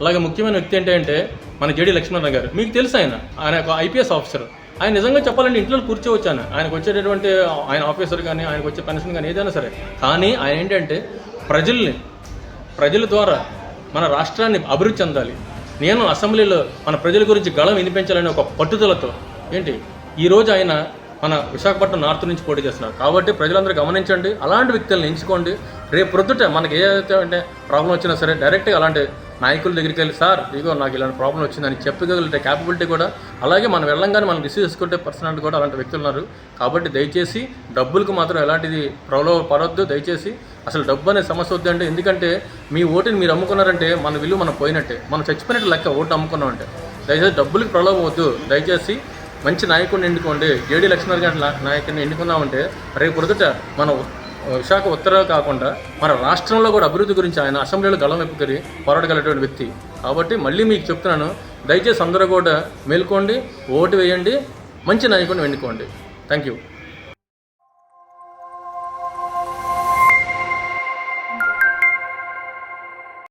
అలాగే ముఖ్యమైన వ్యక్తి ఏంటంటే మన జేడీ లక్ష్మణరావు గారు. మీకు తెలుసు ఆయన. ఆయన ఒక ఐపీఎస్ ఆఫీసర్. ఆయన నిజంగా చెప్పాలంటే ఇంట్లో కూర్చోవచ్చు ఆయనకు వచ్చేటటువంటి ఆయన ఆఫీసర్ కానీ ఆయనకు వచ్చే పెన్షన్ కానీ ఏదైనా సరే. కానీ ఆయన ఏంటంటే ప్రజల్ని ప్రజల ద్వారా మన రాష్ట్రాన్ని అభివృద్ధి చెందాలి. నేను అసెంబ్లీలో మన ప్రజల గురించి గళం వినిపించాలనే ఒక పట్టుదలతో ఏంటి ఈరోజు ఆయన మన విశాఖపట్నం నార్త్ నుంచి పోటీ చేస్తున్నారు. కాబట్టి ప్రజలందరూ గమనించండి. అలాంటి వ్యక్తులను ఎంచుకోండి. రేపు ప్రొద్దుట మనకి ఏదైతే అంటే ప్రాబ్లం వచ్చినా సరే డైరెక్ట్గా అలాంటి నాయకుల దగ్గరికి వెళ్ళి సార్ ఇదిగో నాకు ఇలాంటి ప్రాబ్లం వచ్చిందని చెప్పగలిగే క్యాపబిలిటీ కూడా అలాగే మనం వెళ్ళంగానే మనం రిసీవ్ చేసుకుంటే పర్సనాలిటీ కూడా అలాంటి వ్యక్తులు ఉన్నారు. కాబట్టి దయచేసి డబ్బులకు మాత్రం ఎలాంటిది ప్రలోభ పడవద్దు దయచేసి అసలు డబ్బు అనే సమస్య వద్దు అంటే ఎందుకంటే మీ ఓటుని మీరు అమ్ముకున్నారంటే మన విలువ మనం పోయినట్టే. మనం చచ్చిపోయినట్టు లెక్క ఓటు అమ్ముకున్నాం అంటే. దయచేసి డబ్బులకు ప్రలోభం వద్దు. దయచేసి మంచి నాయకుడిని ఎన్నుకోండి. ఏడీ లక్ష్మణ్ గారి నాయకుడిని ఎన్నుకున్నామంటే రేపు పొద్దుట మన విశాఖ ఉత్తర కాకుండా మన రాష్ట్రంలో కూడా అభివృద్ధి గురించి ఆయన అసెంబ్లీలో గళం ఎప్పుకొని పోరాడగలటువంటి వ్యక్తి. కాబట్టి మళ్ళీ మీకు చెప్తున్నాను దయచేసి అందరూ కూడా మేల్కోండి ఓటు వేయండి మంచి నాయకుడిని ఎన్నుకోండి. Thank you